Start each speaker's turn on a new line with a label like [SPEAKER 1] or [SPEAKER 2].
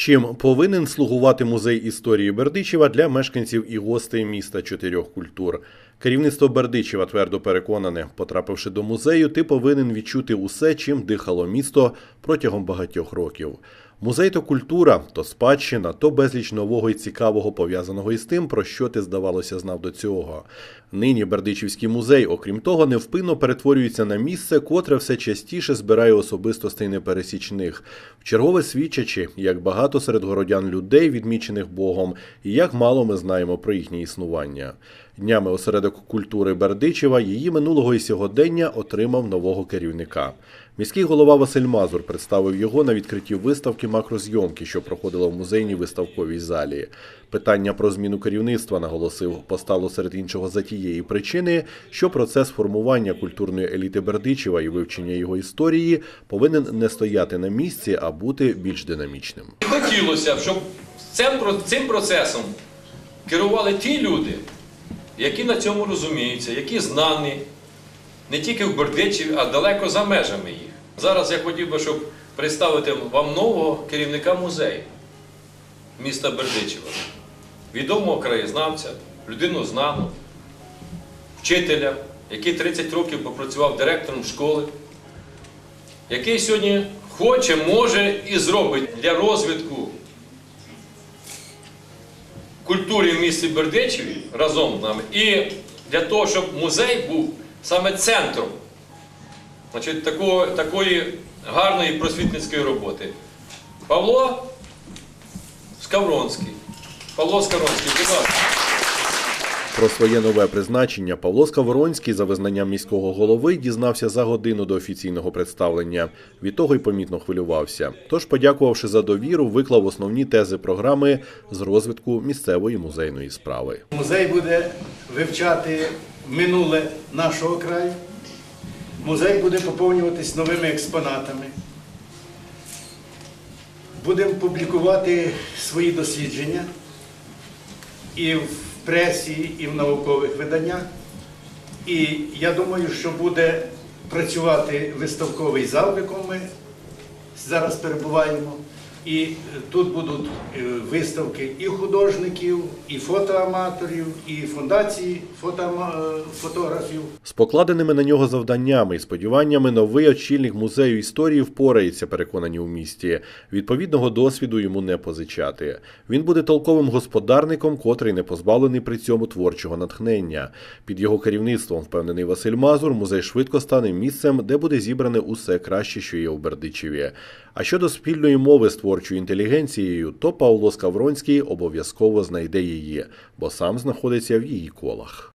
[SPEAKER 1] Чим повинен слугувати музей історії Бердичева для мешканців і гостей міста чотирьох культур? Керівництво Бердичева твердо переконане, потрапивши до музею, ти повинен відчути усе, чим дихало місто протягом багатьох років. Музей то культура, то спадщина, то безліч нового і цікавого пов'язаного із тим, про що ти здавалося знав до цього. Нині Бердичівський музей, окрім того, невпинно перетворюється на місце, котре все частіше збирає особистостей непересічних, вчергове свідчачи, як багато серед городян людей, відмічених Богом, і як мало ми знаємо про їхнє існування. Днями осередок культури Бердичева її минулого і сьогодення отримав нового керівника. Міський голова Василь Мазур представив його на відкритті виставки макрозйомки, що проходила в музейній виставковій залі. Питання про зміну керівництва наголосив постало серед іншого за тієї причини, що процес формування культурної еліти Бердичева і вивчення його історії повинен не стояти на місці, а бути більш динамічним.
[SPEAKER 2] Хотілося б, щоб цим, про- цим процесом керували ті люди, які на цьому розуміються, які знані не тільки в Бердичеві, а далеко за межами їх. Зараз я хотів би, щоб представити вам нового керівника музею міста Бердичева, відомого краєзнавця, людину знану, вчителя, який 30 років попрацював директором школи, який сьогодні хоче, може і зробить для розвитку культури в місті Бердичеві разом з нами, і для того, щоб музей був саме центром значить, такого, такої гарної просвітницької роботи. Павло Скавронський. Павло Скавронський, будь ласка.
[SPEAKER 1] Про своє нове призначення Павло Скаворонський за визнанням міського голови дізнався за годину до офіційного представлення. Від того й помітно хвилювався. Тож, подякувавши за довіру, виклав основні тези програми з розвитку місцевої музейної справи.
[SPEAKER 3] Музей буде вивчати минуле нашого краю. Музей буде поповнюватись новими експонатами. Будемо публікувати свої дослідження і в пресі, і в наукових виданнях. І я думаю, що буде працювати виставковий зал, в якому ми зараз перебуваємо. І е, тут будуть е, виставки і художників, і фотоаматорів, і фундації е, фотографів.
[SPEAKER 1] З покладеними на нього завданнями і сподіваннями новий очільник музею історії впорається, переконані у місті. Відповідного досвіду йому не позичати. Він буде толковим господарником, котрий не позбавлений при цьому творчого натхнення. Під його керівництвом, впевнений Василь Мазур, музей швидко стане місцем, де буде зібране усе краще, що є у Бердичеві. А щодо спільної мови з творчою інтелігенцією, то Павло Скавронський обов'язково знайде її, бо сам знаходиться в її колах.